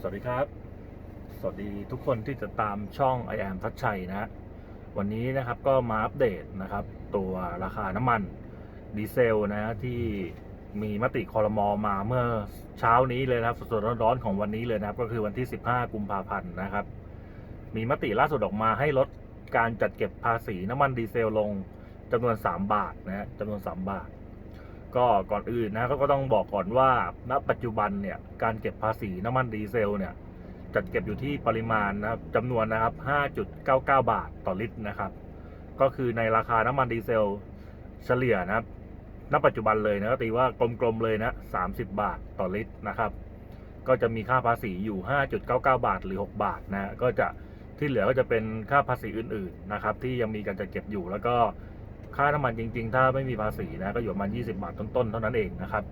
สวัสดีครับ สวัสดีทุกคนที่จะตามช่อง I am ทัชชัยนะฮะวันนี้นะครับก็มาอัปเดตนะครับ ตัวราคาน้ำมันดีเซลนะฮะที่มีมติคอรมอมาเมื่อเช้านี้เลยนะครับสดๆร้อนๆของวันนี้เลยนะครับ ก็คือวันที่ 15 กุมภาพันธ์นะครับ มีมติล่าสุดออกมาให้ลดการจัดเก็บภาษีน้ำมันดีเซลลงจำนวน 3 บาทนะฮะจำนวน 3 บาท ก็ก่อนอื่นนะก็ต้องบอกก่อนว่าณปัจจุบันเนี่ยการเก็บภาษีน้ำมันดีเซลเนี่ยจัดเก็บอยู่ที่ปริมาณนะครับจำนวนนะครับ 5.99 บาทต่อลิตรนะครับ ก็คือในราคาน้ำมันดีเซลเฉลี่ยนะครับณปัจจุบันเลยนะก็ตีว่ากลมๆเลยนะ30 บาทต่อลิตรนะครับ ก็จะมีค่าภาษีอยู่ 5.99 บาทหรือ 6 บาทนะก็จะที่เหลือก็จะเป็นค่าภาษีอื่นๆนะครับ ที่ยังมีการจัดเก็บอยู่แล้วก็ ค่าน้ำมันจริง ๆ ถ้าไม่มีภาษีนะก็อยู่ประมาณ20 บาทต้นๆ เท่านั้นเองนะครับ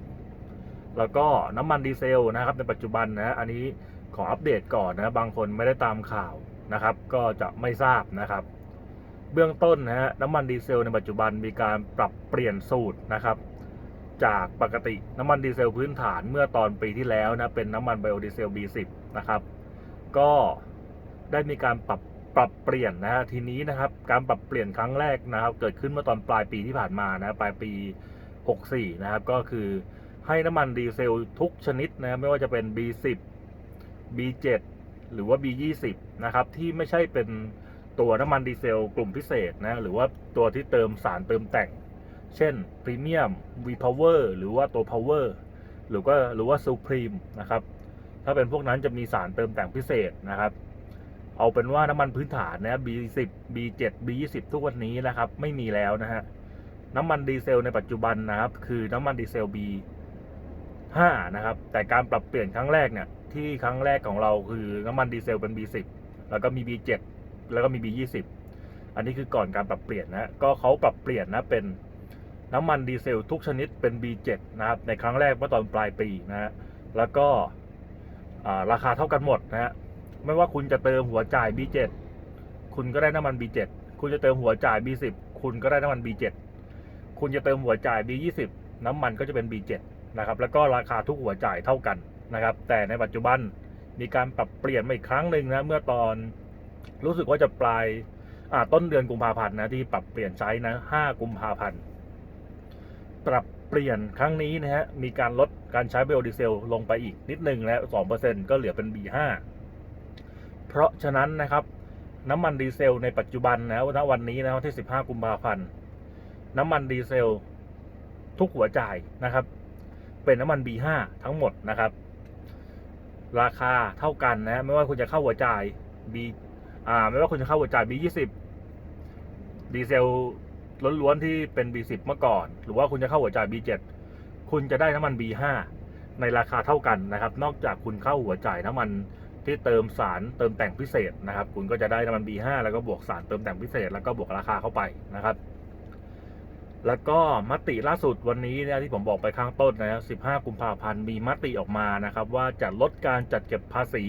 แล้วก็น้ำมันดีเซลนะครับ ในปัจจุบันนะอันนี้ขออัปเดตก่อนนะบางคนไม่ได้ตามข่าวนะครับ ก็จะไม่ทราบนะครับ เบื้องต้นนะฮะน้ำมันดีเซลในปัจจุบันมีการปรับเปลี่ยนสูตรนะครับ จากปกติน้ำมันดีเซลพื้นฐานเมื่อตอนปีที่แล้วนะเป็นน้ำมันไบโอดีเซล B10 นะครับ ก็ได้มีการปรับ ปรับเปลี่ยนนะฮะทีนี้นะครับ การปรับเปลี่ยนครั้งแรกนะครับ เกิดขึ้นเมื่อตอนปลายปีที่ผ่านมานะปลายปี 64 นะครับ ก็คือให้น้ำมันดีเซลทุกชนิดนะไม่ว่าจะเป็น B10 B7 หรือว่า B20 นะครับ ที่ไม่ใช่เป็นตัวน้ำมันดีเซลกลุ่มพิเศษนะหรือว่าตัวที่เติมสารเติมแต่ง เช่นพรีเมียม V Power หรือว่าตัว Power หรือว่าหรือว่า Supreme นะครับ ถ้าเป็นพวกนั้นจะมีสารเติมแต่งพิเศษนะครับ เอาเป็นว่าน้ำมันพื้นฐานนะ B10 B7 B20 ทุกวันนี้นะครับ ไม่มีแล้วนะฮะน้ำมันดีเซลในปัจจุบันนะครับ คือน้ำมันดีเซล B5 นะครับ แต่การปรับเปลี่ยนครั้งแรกเนี่ย ที่ครั้งแรกของเราคือน้ำมันดีเซลเป็น B10 แล้วก็มี B7 แล้วก็มี B20 อันนี้คือก่อนการปรับเปลี่ยนนะก็เขาปรับเปลี่ยนนะเป็นน้ำมันดีเซลทุกชนิดเป็น B7 นะครับ ในครั้งแรกเมื่อตอนปลายปีนะฮะแล้วก็ราคาเท่ากันหมดนะฮะ ไม่ว่าคุณจะเติมหัวจ่าย B7 คุณก็ได้น้ำมัน B7 คุณจะเติมหัวจ่าย B10 คุณก็ได้น้ำมัน B7 คุณจะเติมหัวจ่าย B20 น้ำมันก็จะเป็น B7 นะครับ แล้วก็ราคาทุกหัวจ่ายเท่ากันนะครับ แต่ในปัจจุบันมีการปรับเปลี่ยนมาอีกครั้งหนึ่งนะ เมื่อตอนรู้สึกว่าจะปลายต้นเดือนกุมภาพันธ์นะที่ปรับเปลี่ยนใช้นะ 5 กุมภาพันธ์ ปรับเปลี่ยนครั้งนี้นะฮะ มีการลดการใช้ไบโอดีเซลลงไปอีกนิดหนึ่งแล้ว2%ก็เหลือเป็น B5 ราะฉะนั้นนะครับ น้ำมันดีเซลในปัจจุบันนะณวันนี้นะวันที่ 15 กุมภาพันธ์น้ำมันดีเซล ทุกหัวจ่ายนะครับ เป็นน้ำมัน B5 ทั้งหมดนะครับ ราคาเท่ากันนะ ไม่ว่าคุณจะเข้าหัวจ่าย B อ่า ไม่ว่าคุณจะเข้าหัวจ่าย B20 ดีเซลล้วนๆที่เป็น B10 เมื่อก่อน หรือว่าคุณจะเข้าหัวจ่าย B7 คุณจะได้น้ำมัน B5 ในราคาเท่ากันนะครับ นอกจากคุณเข้าหัวจ่ายน้ำมัน ที่เติมสารเติมแต่งพิเศษนะครับ คุณก็จะได้น้ำมัน B5 แล้วก็บวกสารเติมแต่งพิเศษ แล้วก็บวกราคาเข้าไปนะครับ แล้วก็มติล่าสุดวันนี้เนี่ยที่ผมบอกไปข้างต้นนะครับ15 กุมภาพันธ์มีมติออกมานะครับ ว่าจะลดการจัดเก็บภาษี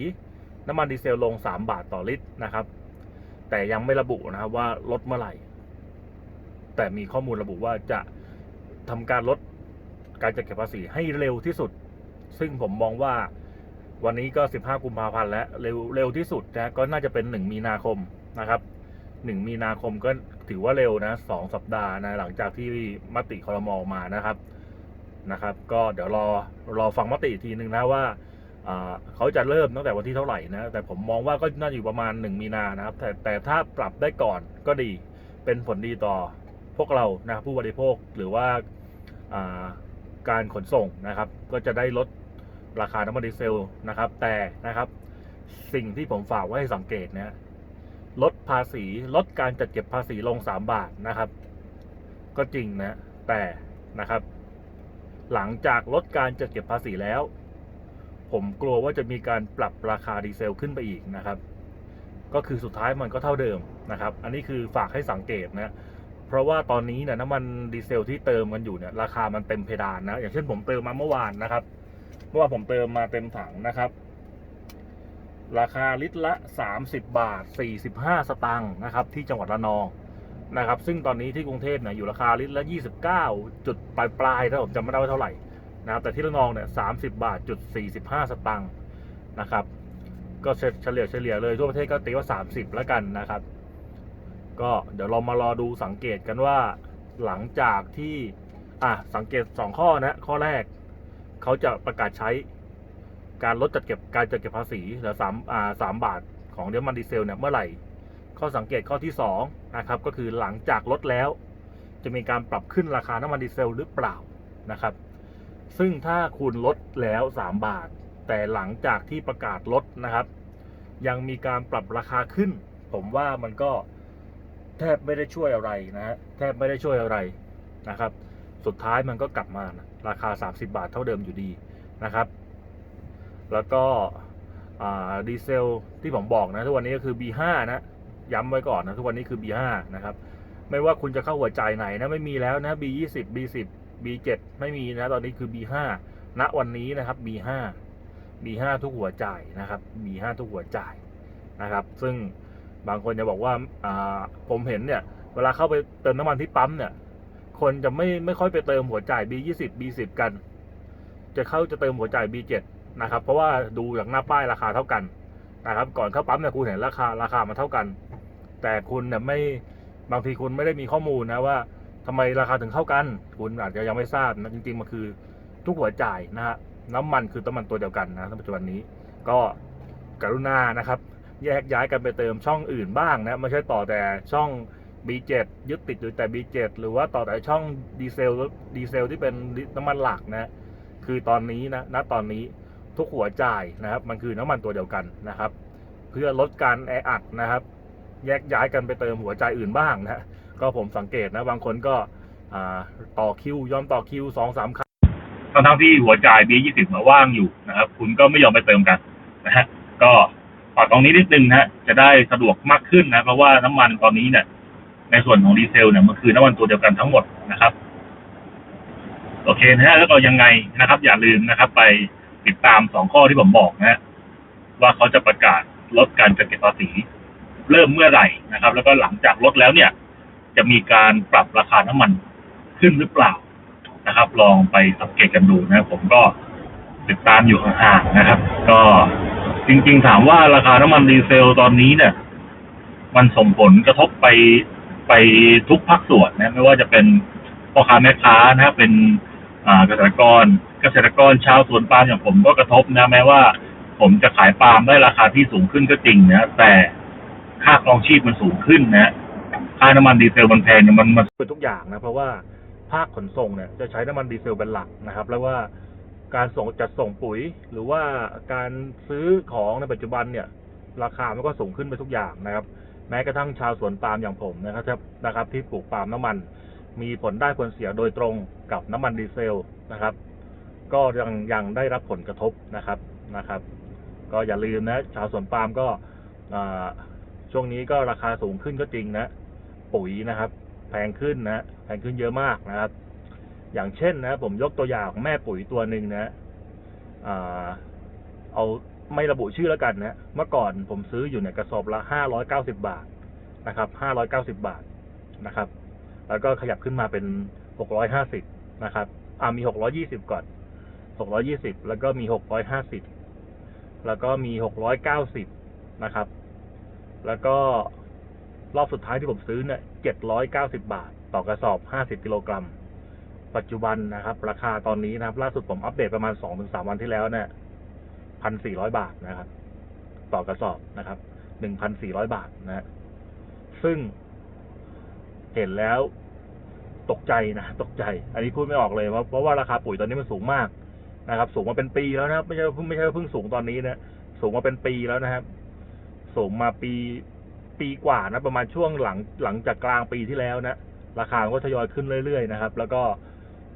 น้ำมันดีเซลลง 3 บาทต่อลิตรนะครับ แต่ยังไม่ระบุนะครับว่าลดเมื่อไหร่ แต่มีข้อมูลระบุว่าจะทำการลดการจัดเก็บภาษีให้เร็วที่สุด ซึ่งผมมองว่า วันนี้ก็ 15 กุมภาพันธ์แล้วเร็วเร็วที่สุดนะก็น่าจะเป็น 1 มีนาคมนะครับ 1 มีนาคมก็ถือว่าเร็วนะสองสัปดาห์นะหลังจากที่มติคอรมอมานะครับนะครับ ก็เดี๋ยวรอรอฟังมติอีกทีหนึ่งนะว่าเขาจะเริ่มตั้งแต่วันที่เท่าไหร่นะ แต่ผมมองว่าก็น่าอยู่ประมาณ 1 มีนานะครับ แต่แต่ถ้าปรับได้ก่อนก็ดีเป็นผลดีต่อพวกเรานะรผู้บริโภคหรือว่าการขนส่งนะครับ ก็จะได้ลด ราคาน้ำมันดีเซลนะครับ แต่นะครับสิ่งที่ผมฝากไว้ให้สังเกตนะลดภาษีลดการจัดเก็บภาษีลง 3 บาทนะครับ ก็จริงนะแต่นะครับ หลังจากลดการจัดเก็บภาษีแล้ว ผมกลัวว่าจะมีการปรับราคาดีเซลขึ้นไปอีกนะครับ ก็คือสุดท้ายมันก็เท่าเดิมนะครับ อันนี้คือฝากให้สังเกตนะเพราะว่าตอนนี้เนี่ยน้ำมันดีเซลที่เติมกันอยู่เนี่ยราคามันเต็มเพดานนะอย่างเช่นผมเติมมาเมื่อวานนะครับ เมื่อวานผมเติมมาเต็มถังนะครับ ราคาลิตรละ 30 บาท 45 สตางค์นะครับ ที่จังหวัดระนองนะครับ ซึ่งตอนนี้ที่กรุงเทพเนี่ยอยู่ราคาลิตรละ 29 จุดปลายปลายถ้าผมจำไม่ได้ว่าเท่าไหร่นะครับแต่ที่ระนองเนี่ย30 บาทจุด45 สตางค์นะครับ ก็เฉลี่ยเฉลี่ยเลยทั่วประเทศก็ตีว่า 30 แล้วกันนะครับ ก็เดี๋ยวเรามารอดูสังเกตกันว่าหลังจากที่อะสังเกต 2 ข้อนะข้อแรก เขาจะประกาศใช้การลดจัดเก็บการจัดเก็บภาษีเหลือสามอ่าสามบาทของน้ำมันดีเซลเนี่ยเมื่อไหร่ ข้อสังเกตข้อที่2นะครับก็คือหลังจากลดแล้ว จะมีการปรับขึ้นราคาน้ำมันดีเซลหรือเปล่านะครับ ซึ่งถ้าคุณลดแล้ว 3 บาท แต่หลังจากที่ประกาศลดนะครับ ยังมีการปรับราคาขึ้น ผมว่ามันก็แทบไม่ได้ช่วยอะไรนะฮะแทบไม่ได้ช่วยอะไรนะครับ สุดท้ายมันก็กลับมาราคา 30 บาทเท่าเดิมอยู่ดีนะครับ แล้วก็ดีเซลที่ผมบอกนะทุกวันนี้ก็คือ B5 นะย้ำไว้ก่อนนะทุกวันนี้คือ B5 นะครับ ไม่ว่าคุณจะเข้าหัวใจไหนนะไม่มีแล้วนะ B20 B10 B7 ไม่มีนะตอนนี้คือ B5 ณวันนี้นะครับ B5 B5 ทุกหัวใจนะครับ B5 ทุกหัวใจนะครับ ซึ่งบางคนจะบอกว่าผมเห็นเนี่ย เวลาเข้าไปเติมน้ำมันที่ปั๊มเนี่ย คนจะไม่ไม่ค่อยไปเติมหัวจ่าย B20 B10 กัน จะเข้าจะเติมหัวจ่าย B7 นะครับ เพราะว่าดูจากหน้าป้ายราคาเท่ากันนะครับ ก่อนเข้าปั๊มเนี่ยคุณเห็นราคาราคามันเท่ากัน แต่คุณเนี่ยไม่บางทีคุณไม่ได้มีข้อมูลนะว่าทำไมราคาถึงเท่ากัน คุณอาจจะยังไม่ทราบนะจริง ๆมันคือทุกหัวจ่ายนะฮะน้ำมันคือน้ำมันตัวเดียวกันนะปัจจุบันนี้ ก็กรุณานะครับ แยกย้ายกันไปเติมช่องอื่นบ้างนะไม่ใช่ต่อแต่ช่อง B7 ยึดติดอยู่แต่ B7 หรือว่าต่อแต่ช่องดีเซลดีเซลที่เป็นน้ำมันหลักนะคือตอนนี้นะณตอนนี้ทุกหัวจ่ายนะครับ มันคือน้ำมันตัวเดียวกันนะครับ เพื่อลดการแออัดนะครับ แยกย้ายกันไปเติมหัวใจายอื่นบ้างนะก็ผมสังเกตนะบางคนก็ต่อคิวยอมต่อคิวสองสามครั้งทั้งทั้งที่หัวจ่าย B20 มาว่างอยู่นะครับ คุณก็ไม่ยอมไปเติมกันนะฮะก็ฝากตรงนี้นิดนึงนะฮะจะได้สะดวกมากขึ้นนะเพราะว่าน้ำมันตอนนี้เนี่ย ในส่วนของดีเซลเนี่ยมันคือน้ำมันตัวเดียวกันทั้งหมดนะครับ โอเคนะฮะแล้วก็ยังไงนะครับ อย่าลืมนะครับ ไปติดตามสองข้อที่ผมบอกนะฮะว่าเขาจะประกาศลดการจัดเก็บภาษี เริ่มเมื่อไหร่นะครับ แล้วก็หลังจากลดแล้วเนี่ย จะมีการปรับราคาน้ำมันขึ้นหรือเปล่านะครับ ลองไปสังเกตกันดูนะผมก็ติดตามอยู่ห่างๆนะครับ ก็จริงๆถามว่าราคาน้ำมันดีเซลตอนนี้เนี่ย มันส่งผลกระทบไป ไปทุกภาคส่วนนะไม่ว่าจะเป็นพ่อค้าแม่ค้านะครับเป็นเกษตรกรเกษตรกรชาวสวนปาล์มอย่างผมก็กระทบนะแม้ว่า ผมจะขายปาล์มได้ราคาที่สูงขึ้นก็จริงนะแต่ค่าครองชีพมันสูงขึ้นนะค่าน้ำมันดีเซลมันแพงมันมันเป็นทุกอย่างนะเพราะว่าภาคขนส่งเนี่ยจะใช้น้ำมันดีเซลเป็นหลักนะครับ แล้วว่าการส่งจัดส่งปุ๋ย หรือว่าการซื้อของในปัจจุบันเนี่ย ราคามันก็สูงขึ้นไปทุกอย่างนะครับ แม้กระทั่งชาวสวนปาล์มอย่างผมนะครับนะครับ ที่ปลูกปาล์มน้ำมัน มีผลได้ผลเสียโดยตรงกับน้ำมันดีเซลนะครับ ก็ยังยังได้รับผลกระทบนะครับนะครับ ก็อย่าลืมนะ ชาวสวนปาล์มก็ช่วงนี้ก็ราคาสูงขึ้นก็จริงนะ ปุ๋ยนะครับ แพงขึ้นนะแพงขึ้นเยอะมากนะครับ อย่างเช่นนะ ผมยกตัวอย่างของแม่ปุ๋ยตัวหนึ่งนะเอา ไม่ระบุชื่อแล้วกันนะเมื่อก่อนผมซื้ออยู่เนี่ยกระสอบละห้าร้อยเก้าสิบาทนะครับห้าร้อยเก้าสิบาทนะครับ แล้วก็ขยับขึ้นมาเป็นหกร้อยห้าสิบนะครับอ่ามีหกร้อยี่สิบก่อนหกร้อยี่สิบแล้วก็มีหกร้อยห้าสิบแล้วก็มีหกร้อยเก้าสิบนะครับ แล้วก็รอบสุดท้ายที่ผมซื้อเนี่ยเจ็ดร้อยเก้าสิบาท ต่อกระสอบห้าสิบกิโลกรัม ปัจจุบันนะครับ ราคาตอนนี้นะครับ ล่าสุดผมอัปเดตประมาณสองถึงสามวันที่แล้วเนี่ย พันสี่ร้อยบาทนะครับ ต่อกระสอบนะครับหนึ่งพันสี่ร้อยบาทนะฮะซึ่ง เห็นแล้วตกใจนะตกใจ อันนี้พูดไม่ออกเลยเพราะเพราะว่าราคาปุ๋ยตอนนี้มันสูงมากนะครับ สูงมาเป็นปีแล้วนะครับไม่ใช่เพิ่งไม่ใช่ว่าเพิ่งสูงตอนนี้นะสูงมาเป็นปีแล้วนะครับ สูงมาปีปีกว่านะ ประมาณช่วงหลังหลังจากกลางปีที่แล้วนะราคาก็ทยอยขึ้นเรื่อยๆนะครับ แล้วก็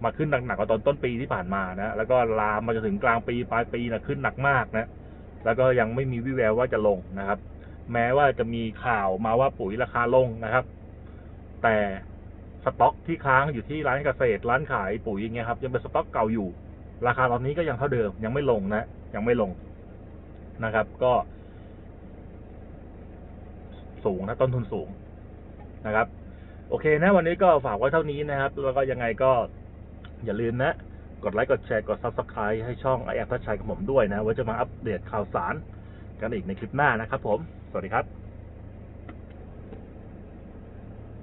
มาขึ้นหนักๆกว่าตอนต้นปีที่ผ่านมานะแล้วก็ลามมาจนถึงกลางปีปลายปีนะขึ้นหนักมากนะแล้วก็ยังไม่มีวิแววว่าจะลงนะครับ แม้ว่าจะมีข่าวมาว่าปุ๋ยราคาลงนะครับ แต่สต็อกที่ค้างอยู่ที่ร้านเกษตรร้านขายปุ๋ยอย่างเงี้ยครับ ยังเป็นสต็อกเก่าอยู่ ราคาตอนนี้ก็ยังเท่าเดิม ยังไม่ลงนะ ยังไม่ลงนะครับ ก็ สูงนะต้นทุนสูงนะครับ โอเคนะ วันนี้ก็ฝากไว้เท่านี้นะครับ แล้วก็ยังไงก็ อย่าลืมนะ กดไลค์กดแชร์กด subscribe ให้ช่องไอแอปทัชชัยของผมด้วยนะว่าจะมาอัปเดตข่าวสารกันอีกในคลิปหน้านะครับผม สวัสดีครับ